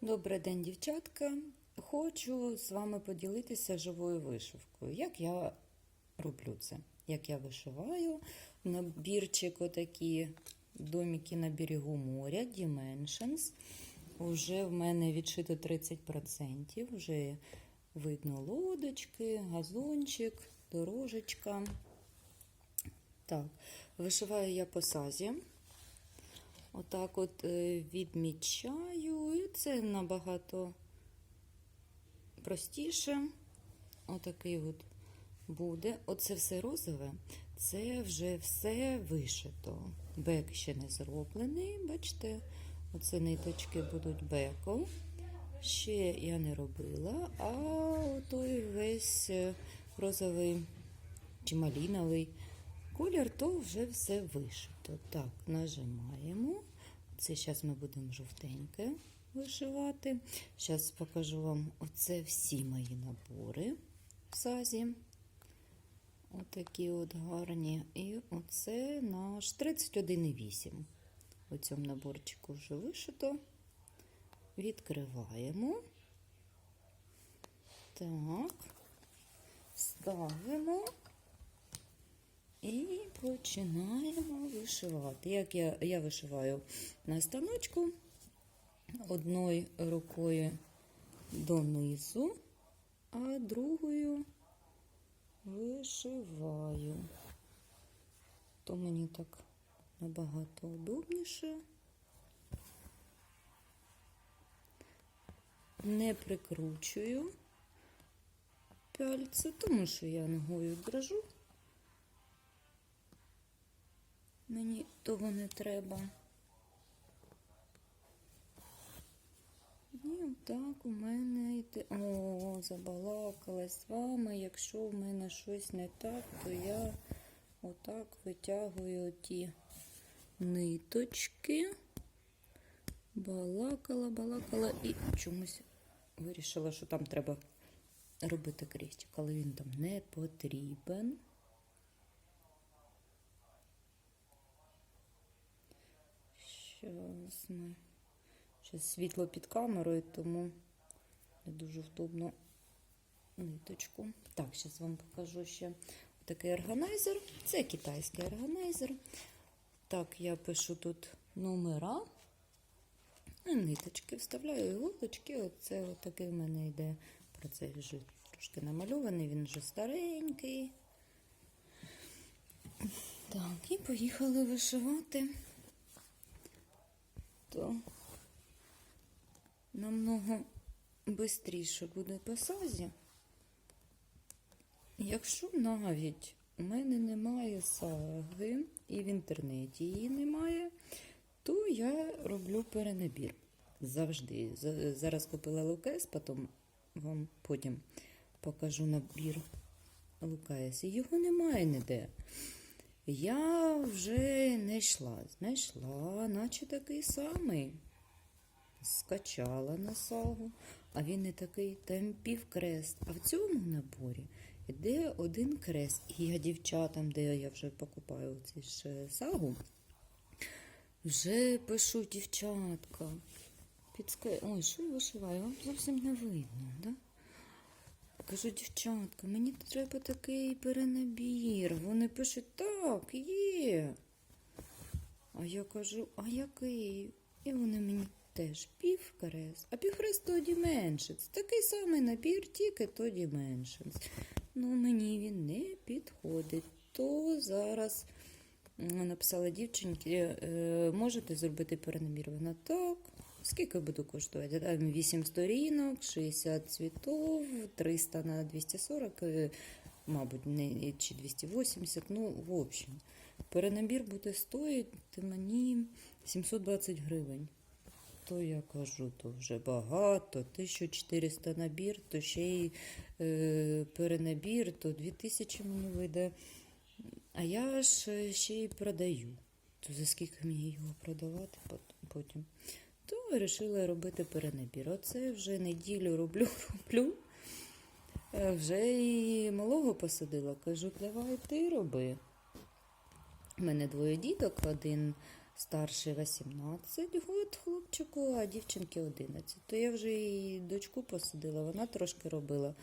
Добрий день, дівчатка. Хочу з вами поділитися живою вишивкою. Як я роблю це? Як я вишиваю набірчик отакі домики на берегу моря, Dimensions. Уже в мене відшито 30%. Вже видно лодочки, газончик, дорожечка. Так, вишиваю я по сазі. Отак от е, відмічаю, і це набагато простіше. Отакий от буде. Оце все розове, це вже все вишито. Бек ще не зроблений, бачите, оце ниточки будуть беком. Ще я не робила, а той весь е, розовий чи маліновий колір, то вже все вишито. Так, нажимаємо. Це зараз ми будемо жовтеньке вишивати. Зараз покажу вам оце всі мої набори в сазі. Отакі от гарні. І оце наш 31,8. У цьому наборчику вже вишито. Відкриваємо. Так, ставимо. І починаємо вишивати. Як я, я вишиваю на станочку одною рукою донизу, а другою вишиваю. То мені так набагато удобніше. Не прикручую пальці, тому що я ногою дрожу. Мені того не треба. І отак у мене йде. О, забалакалась з вами. Якщо в мене щось не так, то я отак витягую ті ниточки. Балакала, балакала і чомусь вирішила, що там треба робити крестик, але він там не потрібен. Зараз ми. Зараз світло під камерою, тому не дуже вдобно ниточку. Так, зараз вам покажу ще такий органайзер. Це китайський органайзер. Так, я пишу тут номера. Ниточки вставляю іголочки. Оце отакий в мене йде. Про це вже трошки намальований, він вже старенький. Так, і поїхали вишивати. То намного швидше буде по сазі. Якщо навіть у мене немає саги і в інтернеті її немає, то я роблю перенабір. Завжди. Зараз купила ЛКС, потім вам потім покажу набір. І Його немає ніде. Я вже знайшла, знайшла, наче такий самий. Скачала на сагу, а він не такий, там півкрест. А в цьому наборі йде один крест. І я дівчатам, де я вже покупаю цю ж сагу, вже пишу дівчатка. Підска... Ой, що я вишиваю? Вам зовсім не видно, да? Кажу, дівчатка, мені треба такий перенабір. Вони пишуть, так, є. А я кажу, а який? І вони мені теж півкрест. А півкрест то Dimensions. Такий самий набір, тільки то Dimensions. Ну, мені він не підходить. То зараз написала дівчинки, е, можете зробити перенабір? Вона так. Скільки буду коштувати? Там 8 сторінок, 60 цвітов, 300 на 240, е, мабуть, не, чи 280, ну, в общем. Перенабір буде стоїти мені 720 гривень. То я кажу, то вже багато, 1400 набір, то ще й е, перенабір, то 2000 мені вийде. А я ж е, ще й продаю. То за скільки мені його продавати потім? То вирішила робити перенабір. Оце вже неділю роблю, роблю. Е, Вже і малого посадила. Кажу, давай ти роби. У мене двоє діток, один старший 18 год хлопчику, а дівчинки 11. То я вже і дочку посадила, вона трошки робила,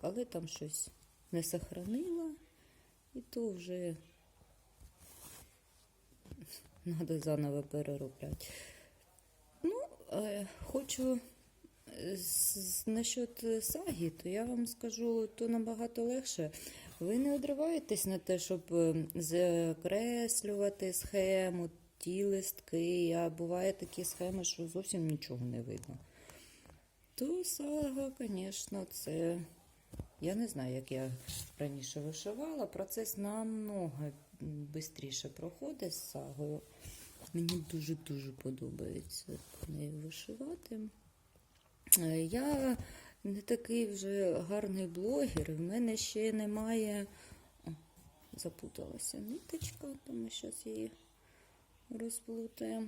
але там щось не сохранила, і то вже треба заново переробляти. Хочу е, насчет е, сагі, то я вам скажу, то набагато легше. Ви не одриваєтесь на те, щоб е, закреслювати схему, ті листки, а буває такі схеми, що зовсім нічого не видно. То сага, звісно, це. Я не знаю, як я раніше вишивала. Процес намного швидше проходить з сагою. Мені дуже-дуже подобається нею вишивати. Е, Я не такий вже гарний блогер, в мене ще немає. О, запуталася ниточка, тому зараз її розплутаємо.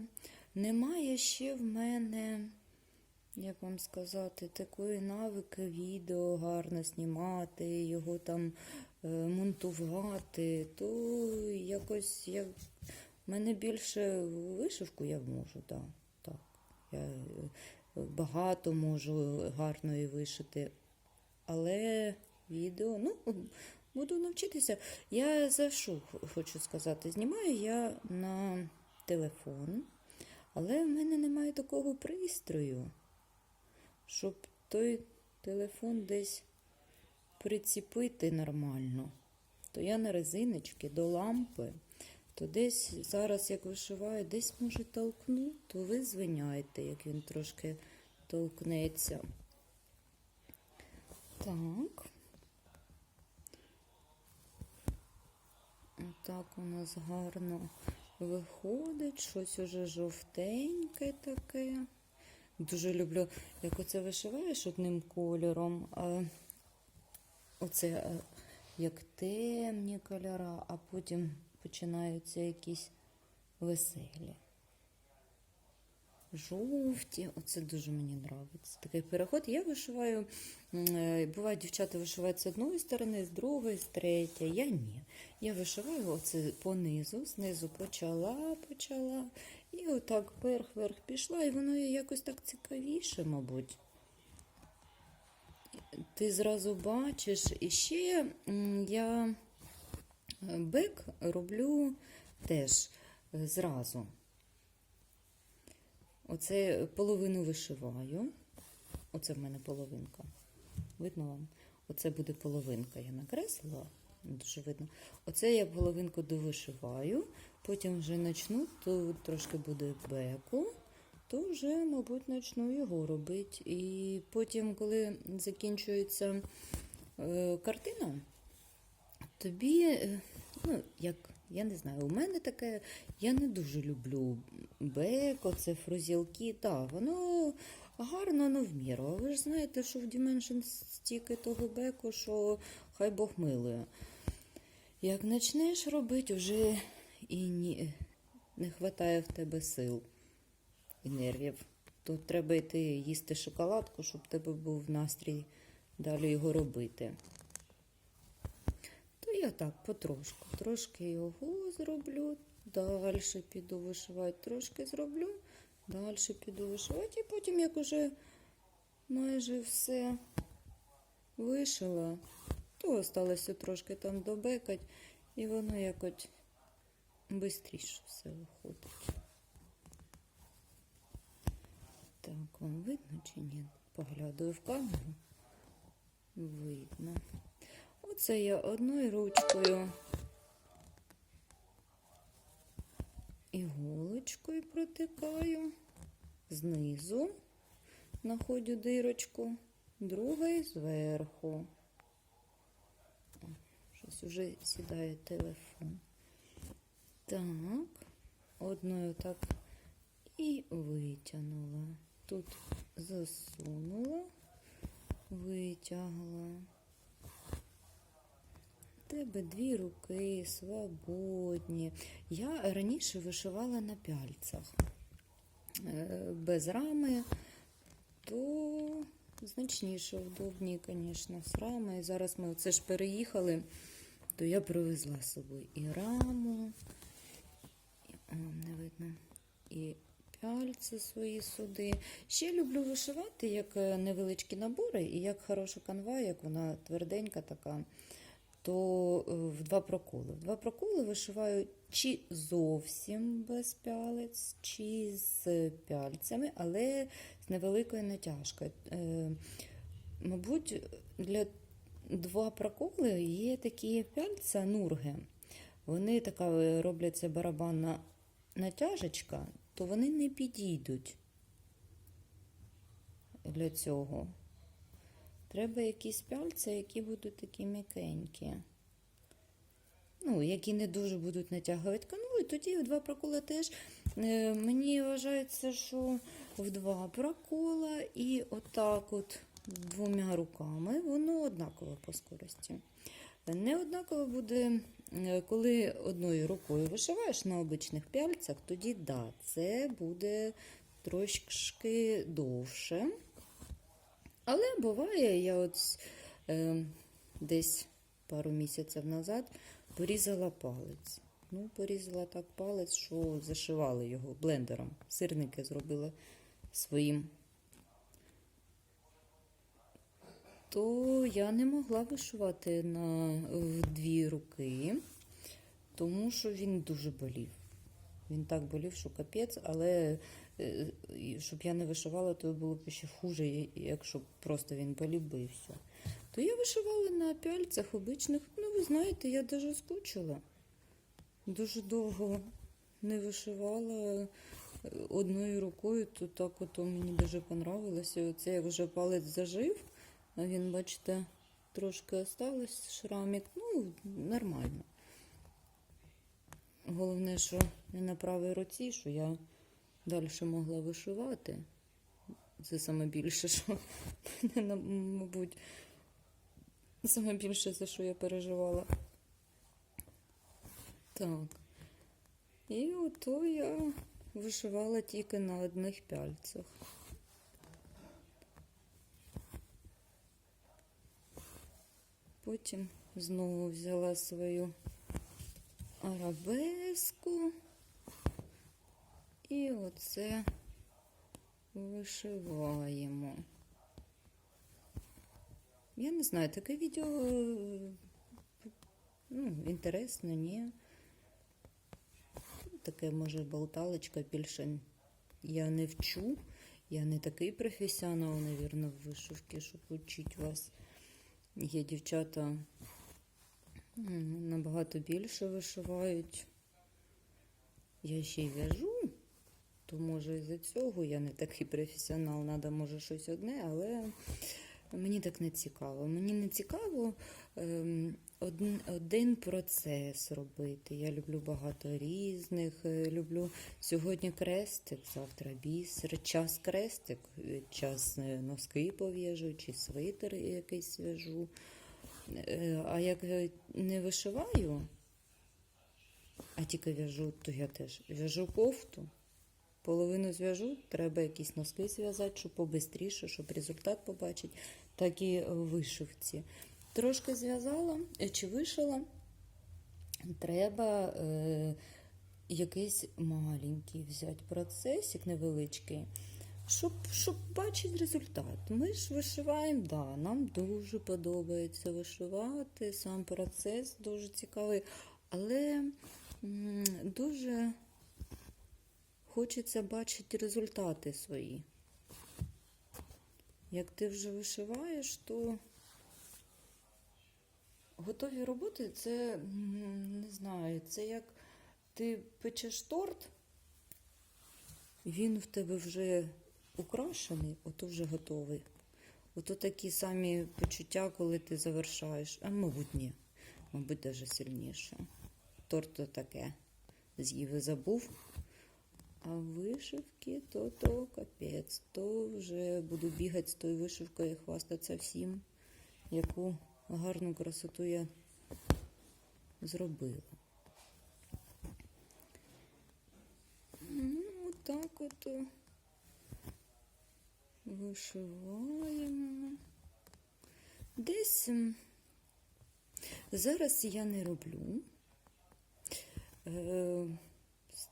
Немає ще в мене, як вам сказати, такої навики відео гарно знімати, його там е, монтувати, то якось як. Мене більше вишивку я можу, да, так. Я е, багато можу гарної вишити. Але відео, ну, буду навчитися. Я за що хочу сказати? Знімаю я на телефон, але в мене немає такого пристрою, щоб той телефон десь приціпити нормально. То я на резиночки до лампи, то десь зараз, як вишиваю, десь може толкну, то ви звиняєте, як він трошки толкнеться. Так. Отак у нас гарно виходить, щось уже жовтеньке таке. Дуже люблю, як оце вишиваєш одним кольором, а оце е, як темні кольора, а потім починаються якісь веселі. Жовті, оце дуже мені подобається. Такий переход. Я вишиваю, е, дівчата вишивають з одної сторони, з другої, з третьої. Я ні. Я вишиваю оце понизу, знизу почала, почала. І отак вверх-вверх пішла, і воно якось так цікавіше, мабуть. Ти зразу бачиш. І ще я бек роблю теж е, зразу. Оце половину вишиваю. Оце в мене половинка. Видно вам? Оце буде половинка. Я накреслила, дуже видно. Оце я половинку довишиваю, потім вже почну, то трошки буде беку, то вже, мабуть, почну його робити. І потім, коли закінчується е, картина, тобі, е, ну, як, я не знаю, у мене таке, я не дуже люблю бек, оце фрузілки, так, воно гарно, но в міру. А ви ж знаєте, що в Dimension стільки того беку, що хай Бог милує. Як почнеш робити, вже і ні, не вистачає в тебе сил і нервів. То треба йти їсти шоколадку, щоб в тебе був настрій далі його робити. Я так потрошку. Трошки його зроблю, далі піду вишивати, трошки зроблю, далі піду вишивати. І потім, як уже майже все вишила, то осталося трошки там добекать, і воно якось швидше все виходить. Так, вам видно чи ні? Поглядаю в камеру. Видно. Оце я одною ручкою іголочкою протикаю, знизу знаходжу дирочку, другою зверху. Щось уже сідає телефон. Так, одною так і витягнула. Тут засунула, витягла. Тебе дві руки свободні. Я раніше вишивала на пяльцях. Е, Без рами, то значніше, удобні, звісно, з рами. Зараз ми оце ж переїхали, то я привезла з собою і раму. І, о, не видно. і пяльці свої сюди. Ще люблю вишивати як е, невеличкі набори, і як хороша канва, як вона тверденька така, то е, в два проколи. В два проколи вишиваю чи зовсім без пялець, чи з пяльцями, але з невеликою натяжкою. Е, Мабуть, для два проколи є такі пяльця нурги. Вони така е, робляться барабанна натяжечка, то вони не підійдуть для цього. Треба якісь пяльця, які будуть такі м'якенькі. Ну, які не дуже будуть натягувати канву. І тоді в два прокола теж е, мені вважається, що в два прокола і отак от двома руками воно однаково по скорості. Не однаково буде, е, коли одною рукою вишиваєш на обичних пяльцях, тоді да, це буде трошки довше. Але буває, я от е, десь пару місяців назад порізала палець. Ну, порізала так палець, що зашивали його блендером. Сирники зробила своїм. То я не могла вишивати на в дві руки, тому що він дуже болів. Він так болів, що капець, але щоб я не вишивала, то було б ще хуже, якщо просто він болів би і все. То я вишивала на пяльцях обичних. Ну, ви знаєте, я даже скучила. Дуже довго не вишивала е, одною рукою, то так ото мені дуже понравилося. Оце як вже палець зажив, а він, бачите, трошки осталось шрамик. Ну, нормально. Головне, що не на правій руці, що я далі могла вишивати. Це саме більше, що мене, мабуть, саме більше, за що я переживала. Так. І ото я вишивала тільки на одних пяльцях. Потім знову взяла свою арабеску і оце вишиваємо. Я не знаю, таке відео е, ну, інтересно, ні. Таке, може, болталочка більше я не вчу. Я не такий професіонал, навірно, в вишивці, щоб вчити вас. Є дівчата набагато більше вишивають. Я ще й в'яжу, то може із-за цього я не такий професіонал, треба може щось одне, але мені так не цікаво. Мені не цікаво ем, один, один процес робити. Я люблю багато різних. е, Люблю сьогодні крестик, завтра бісер, час крестик, час е, носки пов'яжу, чи свитер якийсь в'яжу. Е, А як не вишиваю, а тільки в'яжу, то я теж в'яжу кофту. Половину зв'яжу, треба якісь носки зв'язати, щоб побистріше, щоб результат побачити, так і вишивці. Трошки зв'язала е, чи вишила, треба е, якийсь маленький взяти процесик невеличкий, щоб, щоб бачити результат. Ми ж вишиваємо, да, нам дуже подобається вишивати, сам процес дуже цікавий, але м, дуже хочеться бачити результати свої. Як ти вже вишиваєш, то готові роботи це не знаю, це як ти печеш торт, він в тебе вже украшений, ото вже готовий. Ото такі самі почуття, коли ти завершаєш. А мабуть, ні. Мабуть, навіть сильніше. Торт то таке. З'їв і забув. А вишивки то то капець. То вже буду бігати з тою вишивкою і хвастатися всім, яку гарну красоту я зробила. Ну, отак от вишиваємо. Десь зараз я не роблю.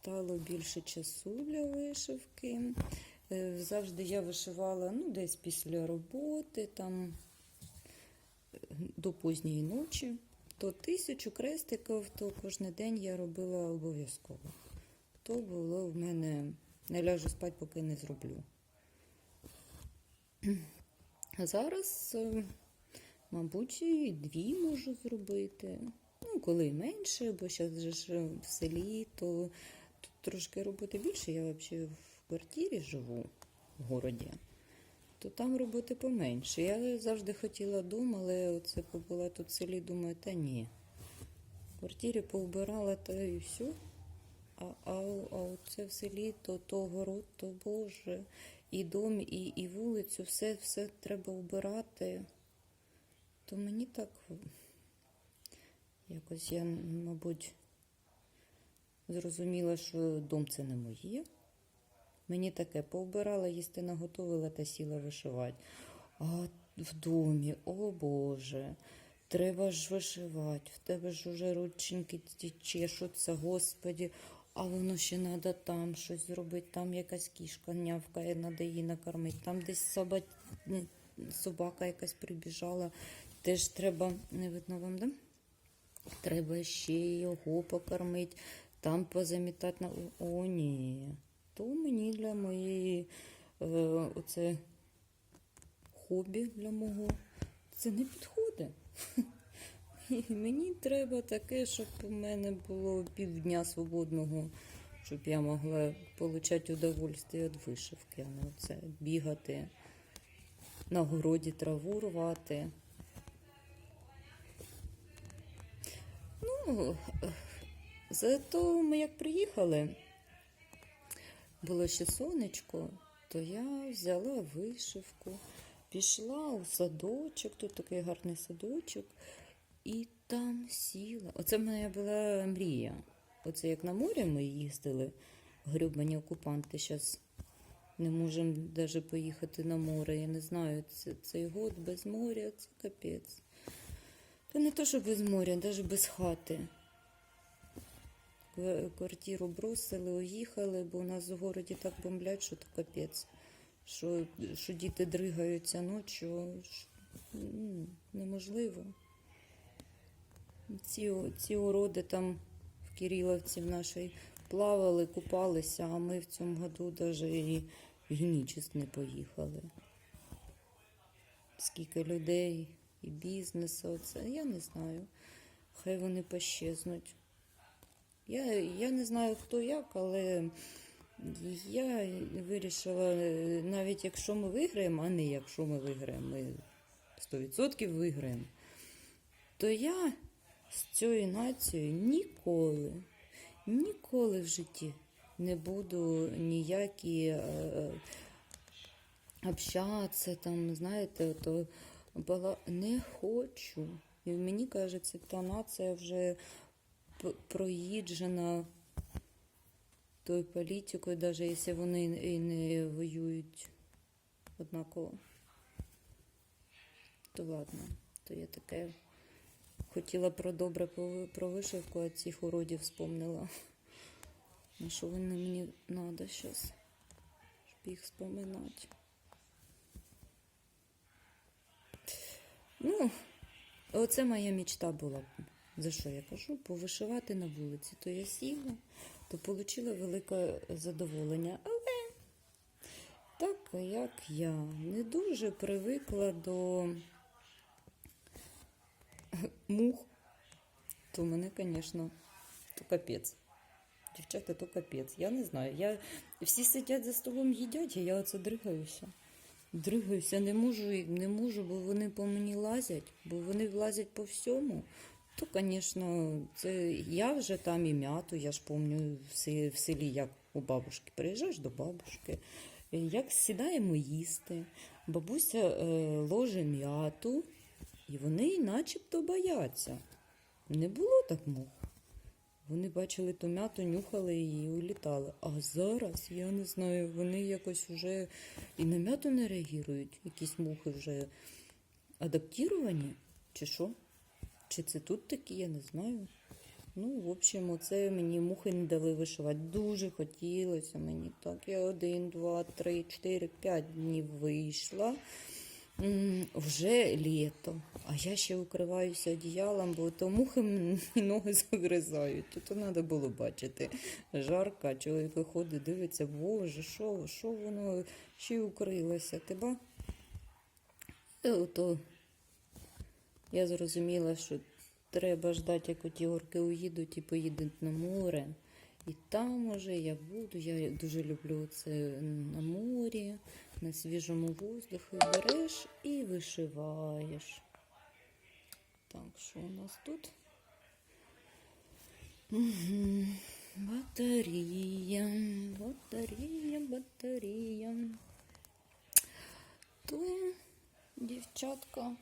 Стало більше часу для вишивки. Е, Завжди я вишивала ну, десь після роботи, там до позньої ночі. То тисячу крестиків, то кожен день я робила обов'язково. То було в мене не ляжу спати, поки не зроблю. А зараз, е, мабуть, і дві можу зробити. Ну, коли менше, бо зараз же в селі, то трошки роботи більше. Я взагалі в квартирі живу в городі, то там роботи поменше. Я завжди хотіла дом, але оце побула тут в селі, думаю, та ні. В квартирі повбирала та і все. А, а, а оце в селі, то, то город, то Боже, і дом, і, і вулицю, все, все треба вбирати. То мені так якось я, мабуть, зрозуміла, що дом це не моє. Мені таке повбирала, їсти наготовила та сіла вишивати. А в домі, о Боже, треба ж вишивати, в тебе ж уже рученьки чешуться, господі, а воно ще треба там щось зробити, там якась кішка нявкає, треба її накормити, там десь соба... собака якась прибіжала, теж треба, не видно вам, да? Треба ще його покормити, там позамітати на. О, ні. То мені для моєї е, оце хобі для мого це не підходить. Мені треба таке, щоб у мене було півдня свободного, щоб я могла отримати удовольствие від вишивки, а не оце бігати на городі траву рвати. Ну, зато ми як приїхали, було ще сонечко, то я взяла вишивку, пішла у садочок, тут такий гарний садочок, і там сіла. Оце мене була мрія. Оце як на морі ми їздили, грюбані окупанти зараз не можемо навіть поїхати на море. Я не знаю, це, цей год без моря, це капець. Та не то, що без моря, навіть без хати. Ква- Квартиру бросили, уїхали, бо у нас в городі так бомблять, що то капець. Що, що діти дригаються ночі, що, неможливо. Ці, ці уроди там в Кириловці в нашій плавали, купалися, а ми в цьому году навіть і в Генічесть не поїхали. Скільки людей і бізнесу, це я не знаю. Хай вони пощезнуть. Я, я не знаю хто як, але я вирішила, е, навіть якщо ми виграємо, а не якщо ми виграємо, ми 100% виграємо, то я з цією нацією ніколи, ніколи в житті не буду ніякі е, общатися, там, знаєте, то була не хочу. І мені кажеться, та нація вже проїджена тою політикою, навіть якщо вони і не воюють однаково. То ладно, то я таке хотіла про добре про вишивку, а цих уродів вспомнила. На що вони мені треба зараз, щоб їх вспоминати. Ну, оце моя мечта була. За що я кажу? Повишивати на вулиці. То я сіла, то отримала велике задоволення. Але так як я не дуже привикла до мух, то мене, звісно, то капець. Дівчата, то капець. Я не знаю. Я... Всі сидять за столом їдять, а я оце дригаюся. Дригаюся, не можу, і- не можу, бо вони по мені лазять, бо вони лазять по всьому. То, звісно, це я вже там і м'яту, я ж пам'ятаю в селі, як у бабушки. Приїжджаєш до бабушки, е, як сідаємо їсти, бабуся е, ложе м'яту, і вони начебто бояться. Не було так мух. Вони бачили ту м'яту, нюхали її і улітали. А зараз, я не знаю, вони якось вже і на м'яту не реагують. Якісь мухи вже адаптіровані, чи що? Чи це тут такі, я не знаю. Ну, в общем, оце мені мухи не дали вишивати. Дуже хотілося мені так. Я один, два, три, чотири, п'ять днів вийшла. Вже літо, а я ще укриваюся одіялом, бо то мухи мені ноги загризають. То треба було бачити. Жарко, а чоловік виходить, дивиться, боже, що, що воно ще укрилося. Ти ба? Ото я зрозуміла, що треба ждати, як оті орки уїдуть і поїдуть на море. І там уже я буду. Я дуже люблю це на морі, на свіжому воздуху. Береш і вишиваєш. Так, що у нас тут? Угу. Батарія, батарія, батарія. То, дівчатка,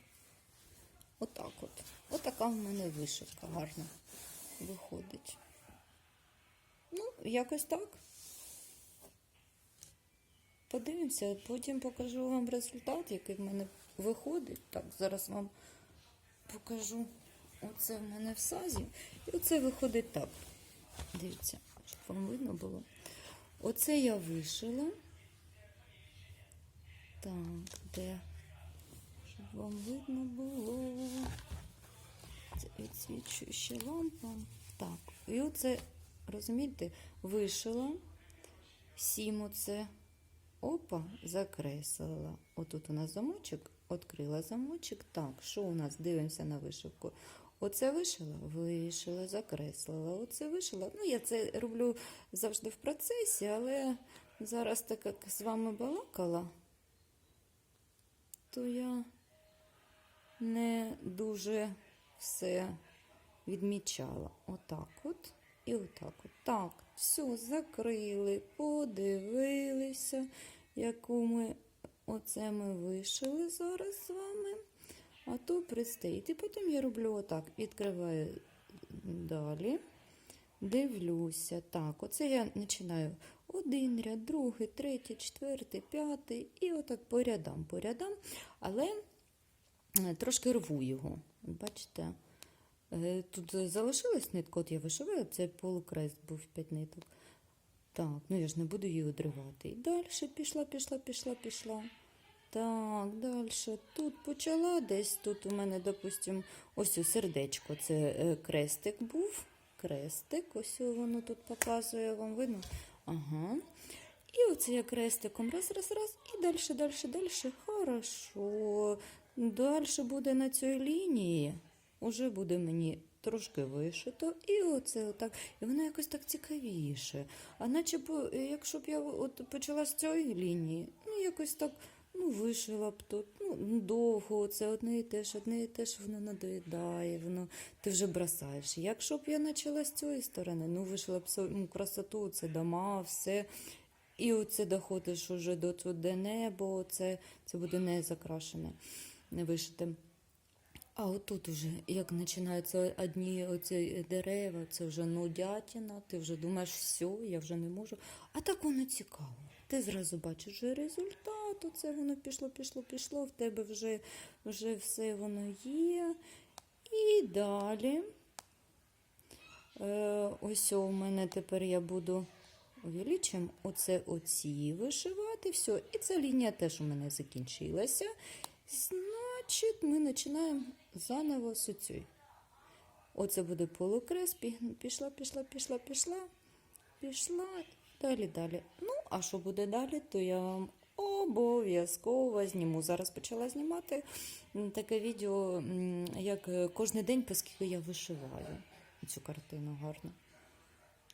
отак от. Отака в мене вишивка гарна виходить. Ну, якось так. Подивимося, потім покажу вам результат, який в мене виходить. Так, зараз вам покажу. Оце в мене в сазі. І оце виходить так. Дивіться, щоб вам видно було. Оце я вишила. Так, де? Вам видно було. Це відсвічую ще лампа. Так, і оце, розумієте, вишила. Сім оце. Опа, закреслила. Отут у нас замочок, відкрила замочок. Так, що у нас? Дивимося на вишивку. Оце вишила, вишила, закреслила. Оце вишила. Ну, я це роблю завжди в процесі, але зараз, так як з вами балакала, то я не дуже все відмічала. Отак от і отак от. Так, все, закрили, подивилися, яку ми оце ми вишили зараз з вами. А то предстоїть. І потім я роблю отак. Відкриваю далі. Дивлюся. Так, оце я починаю один ряд, другий, третій, четвертий, п'ятий. І отак по рядам, по рядам. Але трошки рву його. Бачите? Е, Тут залишилась нитка, от я вишиваю, це полукрест був 5 ниток. Так, ну я ж не буду її одривати. І далі пішла, пішла, пішла, пішла. Так, далі. Тут почала десь. Тут у мене, допустимо, ось у сердечко. Це е, крестик був. Крестик, ось воно тут показує, вам видно. Ага. І оце я крестиком раз, раз, раз, і далі, далі, далі. Хорошо. Далі буде на цій лінії. Уже буде мені трошки вишито, і оце отак. І воно якось так цікавіше. А наче б, якщо б я от почала з цієї лінії, ну якось так ну, вишила б тут. Ну, довго це одне і те ж, одне і те ж воно надоїдає, воно ти вже бросаєш. Якщо б я почала з цієї сторони, ну вишила б ну, красоту, це дома, все. І оце доходиш уже до туди небо, це, це буде не закрашене, не вишите. А отут уже, як починаються одні оці дерева, це вже нудятина, ти вже думаєш, все, я вже не можу. А так воно цікаво. Ти зразу бачиш вже результат, оце воно пішло, пішло, пішло, в тебе вже, вже все воно є. І далі. Е, ось у мене тепер я буду увеличимо оце оці вишивати. Все. І ця лінія теж у мене закінчилася. Значить, ми починаємо заново з. Оце буде полукрест, пі- пішла, пішла, пішла, пішла, пішла, далі, далі. Ну, а що буде далі, то я вам обов'язково зніму. Зараз почала знімати таке відео, як е, кожен день, оскільки я вишиваю цю картину гарно.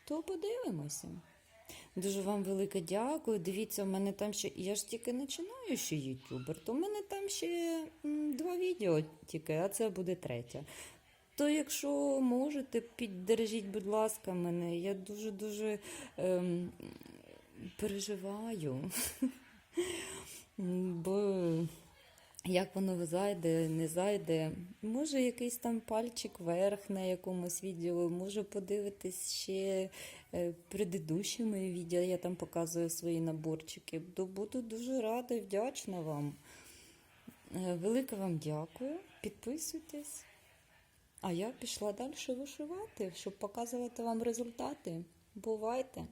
То подивимося. Дуже вам велике дякую. Дивіться, у мене там ще. Я ж тільки починаючий ютубер, то в мене там ще два відео тільки, а це буде третє. То якщо можете, піддержіть, будь ласка, мене. Я дуже-дуже ем, переживаю. Бо як воно зайде, не зайде. Може, якийсь там пальчик вверх на якомусь відео, може подивитись ще е, предыдущі мої відео, я там показую свої наборчики. Буду дуже рада і вдячна вам. Е, Велике вам дякую. Підписуйтесь. А я пішла далі вишивати, щоб показувати вам результати. Бувайте!